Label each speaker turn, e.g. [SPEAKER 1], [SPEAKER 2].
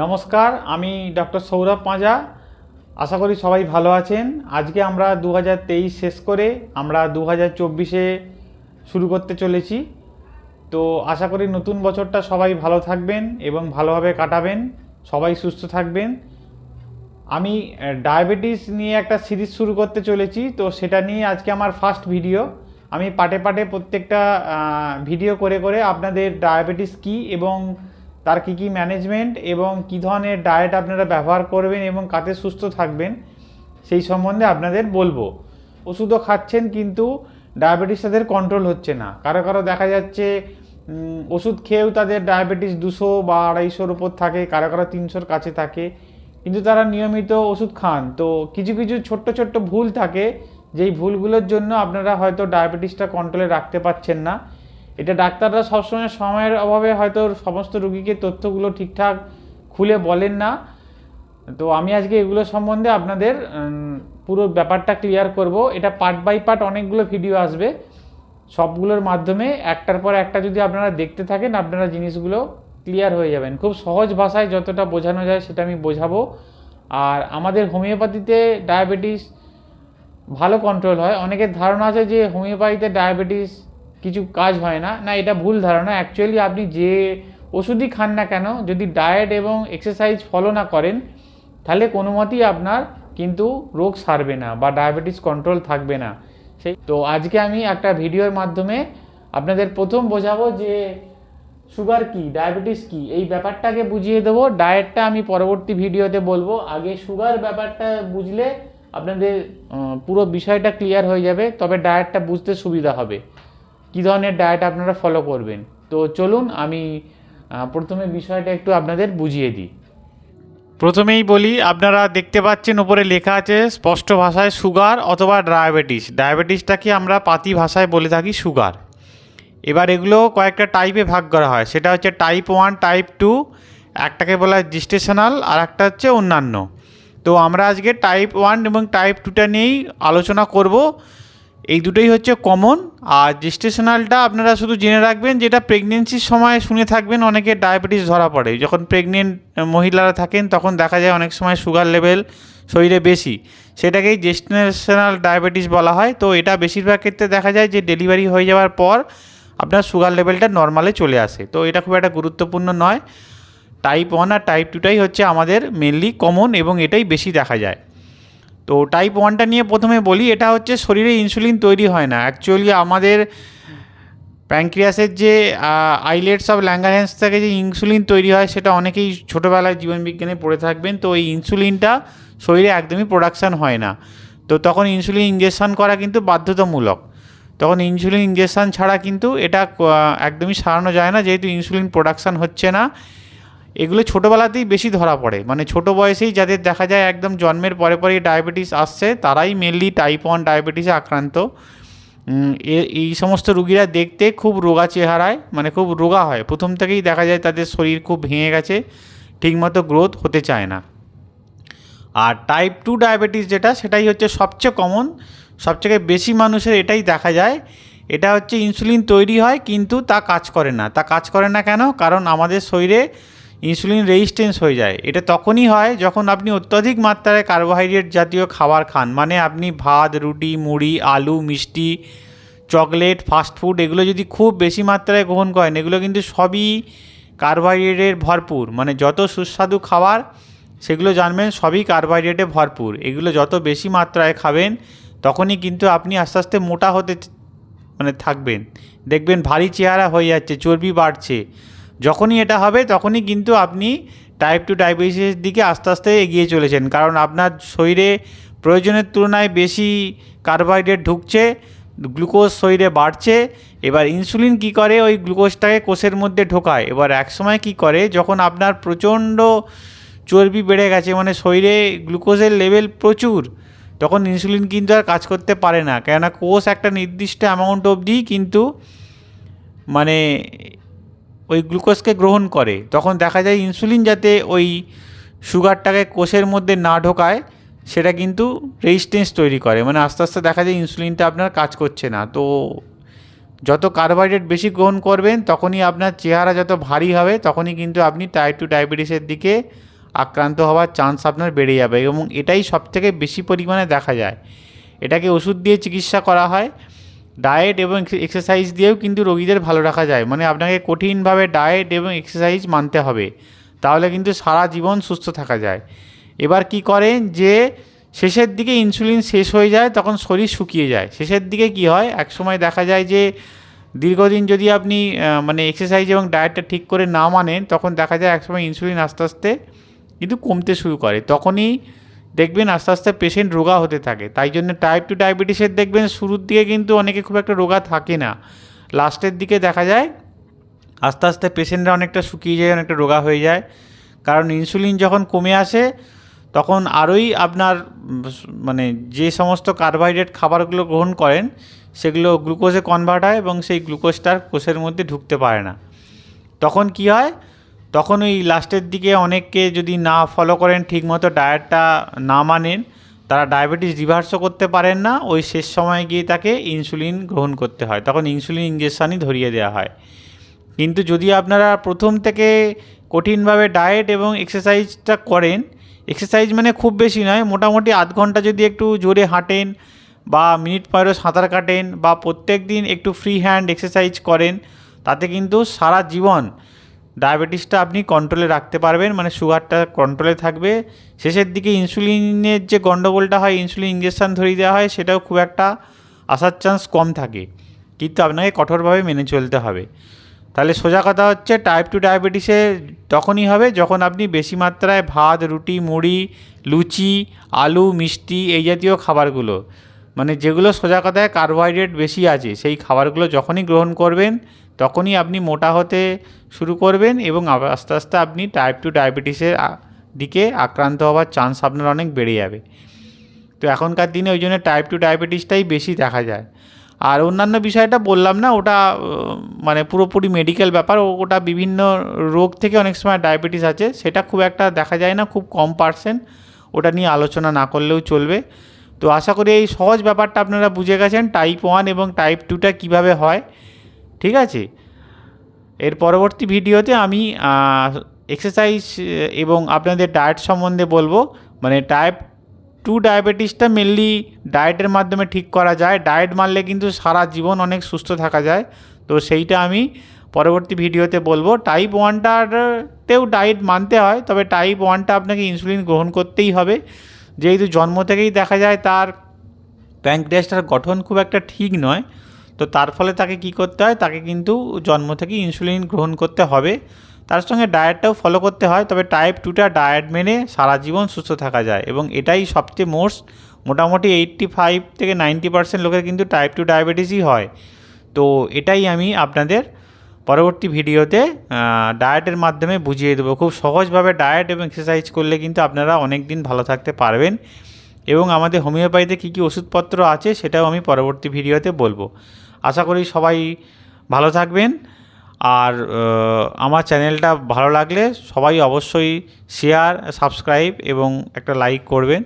[SPEAKER 1] নমস্কার, আমি ডক্টর সৌরভ পাঁজা। আশা করি সবাই ভালো আছেন। আজকে আমরা দু হাজার তেইশ শেষ করে আমরা দু হাজার শুরু করতে চলেছি। তো আশা করি নতুন বছরটা সবাই ভালো থাকবেন এবং ভালোভাবে কাটাবেন। সবাই সুস্থ থাকবেন। আমি ডায়াবেটিস নিয়ে একটা সিরিজ শুরু করতে চলেছি। তো সেটা নিয়ে আজকে আমার ফার্স্ট ভিডিও। আমি পাটে পাটে প্রত্যেকটা ভিডিও করে করে আপনাদের ডায়াবেটিস কী এবং তার কী কী ম্যানেজমেন্ট এবং কী ধরনের ডায়েট আপনারা ব্যবহার করবেন এবং কাতে সুস্থ থাকবেন, সেই সম্বন্ধে আপনাদের বলব। ওষুধও খাচ্ছেন কিন্তু ডায়াবেটিস তাদের কন্ট্রোল হচ্ছে না। কারও কারও দেখা যাচ্ছে ওষুধ খেয়েও তাদের ডায়াবেটিস দুশো বা আড়াইশোর ওপর থাকে, কারও কারও তিনশোর কাছে থাকে। কিন্তু তারা নিয়মিত ওষুধ খান। তো কিছু কিছু ছোট্ট ছোট্ট ভুল থাকে, যেই ভুলগুলোর জন্য আপনারা হয়তো ডায়াবেটিসটা কন্ট্রোলে রাখতে পারছেন না। এটা ডাক্তাররা সবসময় সময়ের অভাবে হয়তো সমস্ত রুগীকে তথ্যগুলো ঠিকঠাক খুলে বলেন না। তো আমি আজকে এগুলো সম্বন্ধে আপনাদের পুরো ব্যাপারটা ক্লিয়ার করব। এটা পার্ট বাই পার্ট অনেকগুলো ভিডিও আসবে। সবগুলোর মাধ্যমে একটার পর একটা যদি আপনারা দেখতে থাকেন, আপনারা জিনিসগুলো ক্লিয়ার হয়ে যাবেন। খুব সহজ ভাষায় যতটা বোঝানো যায় সেটা আমি বোঝাবো। আর আমাদের হোমিওপ্যাথিতে ডায়াবেটিস ভালো কন্ট্রোল হয়। অনেকের ধারণা আছে যে হোমিওপ্যাথিতে ডায়াবেটিস কিছু কাজ হয় না। না, এটা ভুল ধারণা। অ্যাকচুয়ালি আপনি যে ওষুধই খান না কেন, যদি ডায়েট এবং এক্সারসাইজ ফলো না করেন, তাহলে কোনো মতেই আপনার কিন্তু রোগ সারবে না বা ডায়াবেটিস কন্ট্রোল থাকবে না। সেই, তো আজকে আমি একটা ভিডিওর মাধ্যমে আপনাদের প্রথম বোঝাবো যে সুগার কি ডায়াবেটিস কি, এই ব্যাপারটাকে বুঝিয়ে দেবো। ডায়েটটা আমি পরবর্তী ভিডিওতে বলব। আগে সুগার ব্যাপারটা বুঝলে আপনাদের পুরো বিষয়টা ক্লিয়ার হয়ে যাবে, তবে ডায়েটটা বুঝতে সুবিধা হবে। কী ধরনের ডায়েট আপনারা ফলো করবেন? তো চলুন আমি প্রথমে বিষয়টা একটু আপনাদের বুঝিয়ে দিই। প্রথমেই বলি, আপনারা দেখতে পাচ্ছেন উপরে লেখা আছে স্পষ্ট ভাষায় সুগার অথবা ডায়াবেটিস। ডায়াবেটিসটাকে আমরা পাতি ভাষায় বলে থাকি সুগার। এবার এগুলো কয়েকটা টাইপে ভাগ করা হয়। সেটা হচ্ছে টাইপ ওয়ান টাইপ টু একটাকে বলা হয় জিস্টেশনাল আর একটা হচ্ছে অন্যান্য। তো আমরা আজকে টাইপ ওয়ান এবং টাইপ টুটা নিয়েই আলোচনা করব। এই দুটোই হচ্ছে কমন আর জিস্টেশনালটা আপনারা শুধু জেনে রাখবেন যেটা প্রেগনেন্সির সময় শুনে থাকবেন অনেকে ডায়াবেটিস ধরা পড়ে। যখন প্রেগনেন্ট মহিলারা থাকেন, তখন দেখা যায় অনেক সময় সুগার লেভেল শরীরে বেশি। সেটাকেই জেস্টেশনাল ডায়াবেটিস বলা হয়। তো এটা বেশিরভাগ ক্ষেত্রে দেখা যায় যে ডেলিভারি হয়ে যাওয়ার পর আপনার সুগার লেভেলটা নর্মালে চলে আসে। তো এটা খুব একটা গুরুত্বপূর্ণ নয়। টাইপ ওয়ান আর টাইপ টুটাই হচ্ছে আমাদের মেনলি কমন এবং এটাই বেশি দেখা যায়। তো টাইপ ওয়ানটা নিয়ে প্রথমে বলি, এটা হচ্ছে শরীরে ইনসুলিন তৈরি হয় না। অ্যাকচুয়ালি আমাদের প্যানক্রিয়াসের যে আইলেটস অফ ল্যাঙ্গারেন্স থেকে যে ইনসুলিন তৈরি হয়, সেটা অনেকেই ছোটোবেলায় জীবনবিজ্ঞানে পড়ে থাকবেন। তো এই ইনসুলিনটা শরীরে একদমই প্রোডাকশান হয় না। তো তখন ইনসুলিন ইঞ্জেকশন করা কিন্তু বাধ্যতামূলক। তখন ইনসুলিন ইঞ্জেকশন ছাড়া কিন্তু এটা একদমই সারানো যায় না। যেহেতু ইনসুলিন প্রোডাকশান হচ্ছে না এগুলো ছোটোবেলাতেই বেশি ধরা পড়ে। মানে ছোটো বয়সেই যাদের দেখা যায় একদম জন্মের পরে পরেই ডায়াবেটিস আসছে, তারাই মেনলি টাইপ ওয়ান ডায়াবেটিসে আক্রান্ত। এই সমস্ত রুগীরা দেখতে খুব রোগা চেহারায় মানে খুব রোগা হয়। প্রথম থেকেই দেখা যায় তাদের শরীর খুব ভেঙে গেছে, ঠিকমতো গ্রোথ হতে চায় না। আর টাইপ টু ডায়াবেটিস যেটা, সেটাই হচ্ছে সবচেয়ে কমন সবথেকে বেশি মানুষের এটাই দেখা যায়। এটা হচ্ছে ইনসুলিন তৈরি হয়, কিন্তু তা কাজ করে না। তা কাজ করে না কেন? কারণ আমাদের শরীরে ইনসুলিন রেজিস্ট্যান্স হয়ে যায়। এটা তখনই হয় যখন আপনি অত্যধিক মাত্রায় কার্বোহাইড্রেট জাতীয় খাবার খান। মানে আপনি ভাত, রুটি, মুড়ি, আলু, মিষ্টি চকলেট ফাস্ট ফুড এগুলো যদি খুব বেশি মাত্রায় গ্রহণ করেন, এগুলো কিন্তু সবই কার্বোহাইড্রেটের ভরপুর। মানে যত সুস্বাদু খাবার সেগুলো জানবেন, সবই কার্বোহাইড্রেটে ভরপুর। এগুলো যত বেশি মাত্রায় খাবেন, তখনই কিন্তু আপনি আস্তে আস্তে মোটা হতে মানে থাকবেন। দেখবেন ভারী চেহারা হয়ে যাচ্ছে, চর্বি বাড়ছে। যখনই এটা হবে, তখনই কিন্তু আপনি টাইপ টু ডায়াবেটিসের দিকে আস্তে আস্তে এগিয়ে চলেছেন। কারণ আপনার শরীরে প্রয়োজনের তুলনায় বেশি কার্বোহাইড্রেট ঢুকছে গ্লুকোজ শরীরে বাড়ছে, এবার ইনসুলিন কি করে? ওই গ্লুকোজটাকে কোষের মধ্যে ঢোকায়। এবার একসময় কি করে? যখন আপনার প্রচণ্ড চর্বি বেড়ে গেছে মানে শরীরে গ্লুকোজের লেভেল প্রচুর, তখন ইনসুলিন কিন্তু আর কাজ করতে পারে না। কেননা কোষ একটা নির্দিষ্ট অ্যামাউন্ট অবধি কিন্তু মানে ওই গ্লুকোজকে গ্রহণ করে। তখন দেখা যায় ইনসুলিন যাতে ওই সুগারটাকে কোষের মধ্যে না ঢোকায়, সেটা কিন্তু রেজিস্ট্যান্স তৈরি করে। মানে আস্তে আস্তে দেখা যায় ইনসুলিনটা আপনার কাজ করছে না। তো যত কার্বোহাইড্রেট বেশি গ্রহণ করবেন, তখনই আপনার চেহারা যত ভারী হবে, তখনই কিন্তু আপনি টাইপ টু ডায়াবেটিসের দিকে আক্রান্ত হওয়ার চান্স আপনার বেড়ে যাবে। এবং এটাই সবথেকে বেশি পরিমাণে দেখা যায়। এটাকে ওষুধ দিয়ে চিকিৎসা করা হয়। ডায়েট এবং এক্সারসাইজ দিয়েও কিন্তু রোগীদের ভালো রাখা যায়। মানে আপনাকে কঠিনভাবে ডায়েট এবং এক্সারসাইজ মানতে হবে। তাহলে কিন্তু সারা জীবন সুস্থ থাকা যায়। এবার কি করেন যে শেষের দিকে ইনসুলিন শেষ হয়ে যায়, তখন শরীর শুকিয়ে যায়। শেষের দিকে কি হয়? একসময় দেখা যায় যে দীর্ঘদিন যদি আপনি মানে এক্সারসাইজ এবং ডায়েটটা ঠিক করে না মানেন, তখন দেখা যায় একসময় ইনসুলিন আস্তে আস্তে কিন্তু কমতে শুরু করে। তখনই দেখবেন আস্তে আস্তে পেশেন্ট রোগা হতে থাকে। তাই জন্য টাইপ টু ডায়াবেটিসের দেখবেন শুরুর দিকে কিন্তু অনেকে খুব একটা রোগা থাকে না। লাস্টের দিকে দেখা যায়, আস্তে আস্তে পেশেন্টরা অনেকটা শুকিয়ে যায়, অনেকটা রোগা হয়ে যায়। কারণ ইনসুলিন যখন কমে আসে, তখন আরোই আপনার মানে যে সমস্ত কার্বোহাইড্রেট খাবারগুলো গ্রহণ করেন, সেগুলো গ্লুকোজে কনভার্ট হয় এবং সেই গ্লুকোজটার কোষের মধ্যে ঢুকতে পারে না। তখন কি হয় তখন ওই লাস্টের দিকে অনেককে যদি না ফলো করেন, ঠিকমতো ডায়েটটা না মানেন, তারা ডায়াবেটিস রিভার্সও করতে পারেন না। ওই শেষ সময় গিয়ে তাকে ইনসুলিন গ্রহণ করতে হয়। তখন ইনসুলিন ইঞ্জেকশানই ধরিয়ে দেওয়া হয়। কিন্তু যদি আপনারা প্রথম থেকে কঠিনভাবে ডায়েট এবং এক্সারসাইজটা করেন এক্সারসাইজ মানে খুব বেশি নয়, মোটামুটি আধ ঘণ্টা যদি একটু জোরে হাঁটেন বা মিনিট পনেরো সাঁতার কাটেন বা প্রত্যেক দিন একটু ফ্রি হ্যান্ড এক্সারসাইজ করেন, তাতে কিন্তু সারা জীবন ডায়াবেটিসটা আপনি কন্ট্রোলে রাখতে পারবেন মানে সুগারটা কন্ট্রোলে থাকবে। শেষের দিকে ইনসুলিনের যে গণ্ডগোলটা হয় ইনসুলিন ইঞ্জেকশান ধরিয়ে দেওয়া হয়, সেটাও খুব একটা আসার চান্স কম থাকে। কিন্তু আপনাকে কঠোরভাবে মেনে চলতে হবে। তাহলে সোজা কথা হচ্ছে টাইপ টু ডায়াবেটিসে তখনই হবে যখন আপনি বেশি মাত্রায় ভাত, রুটি, মুড়ি, লুচি, আলু, মিষ্টি এই জাতীয় খাবারগুলো মানে যেগুলো সোজা কথায় কার্বোহাইড্রেট বেশি আছে, সেই খাবারগুলো যখনই গ্রহণ করবেন তখনই আপনি মোটা হতে শুরু করবেন এবং আস্তে আস্তে আপনি টাইপ টু ডায়াবেটিসের দিকে আক্রান্ত হওয়ার চান্স আপনার অনেক বেড়ে যাবে। তো এখনকার দিনে ওই জন্য টাইপ টু ডায়াবেটিসটাই বেশি দেখা যায়। আর অন্যান্য বিষয়টা বললাম না, ওটা মানে পুরোপুরি মেডিকেল ব্যাপার ওটা বিভিন্ন রোগ থেকে অনেক সময় ডায়াবেটিস আছে, সেটা খুব একটা দেখা যায় না, খুব কম পার্সেন্ট ওটা নিয়ে আলোচনা না করলেও চলবে। তো আশা করি এই সহজ ব্যাপারটা আপনারা বুঝে গেছেন টাইপ ওয়ান এবং টাইপ টুটা কীভাবে হয় ঠিক আছে? এর পরবর্তী ভিডিওতে আমি এক্সারসাইজ এবং আপনাদের ডায়েট সম্বন্ধে বলব। মানে টাইপ টু ডায়াবেটিসটা মেনলি ডায়েটের মাধ্যমে ঠিক করা যায়। ডায়েট মারলে কিন্তু সারা জীবন অনেক সুস্থ থাকা যায়। তো সেইটা আমি পরবর্তী ভিডিওতে বলব। টাইপ ওয়ানটারতেও ডায়েট মানতে হয়, তবে টাইপ ওয়ানটা আপনাকে ইনসুলিন গ্রহণ করতেই হবে। যেহেতু জন্ম থেকেই দেখা যায় তার প্যাঙ্ক্রিয়াসটার গঠন খুব একটা ঠিক নয়। তো তার ফলে তাকে কি করতে হয়? তাকে কিন্তু জন্ম থেকেই ইনসুলিন গ্রহণ করতে হবে। তার সঙ্গে ডায়েটটাও ফলো করতে হয়। তবে টাইপ টুটা ডায়েট মেনে সারা জীবন সুস্থ থাকা যায় এবং এটাই সবচেয়ে মোস্ট মোটামুটি এইট্টি ফাইভ থেকে নাইনটি পার্সেন্ট লোকের কিন্তু টাইপ টু ডায়াবেটিসই হয়। তো এটাই আমি আপনাদের পরবর্তী ভিডিওতে ডায়েটের মাধ্যমে বুঝিয়ে দেবো। খুব সহজভাবে ডায়েট এবং এক্সারসাইজ করলে কিন্তু আপনারা অনেক দিন ভালো থাকতে পারবেন। এবং আমাদের হোমিওপ্যাথিতে কী কী ওষুধপত্র আছে সেটাও আমি পরবর্তী ভিডিওতে বলব। আশা করি সবাই ভালো থাকবেন। আর আমার চ্যানেলটা ভালো লাগলে সবাই অবশ্যই শেয়ার সাবস্ক্রাইব এবং একটা লাইক করবেন।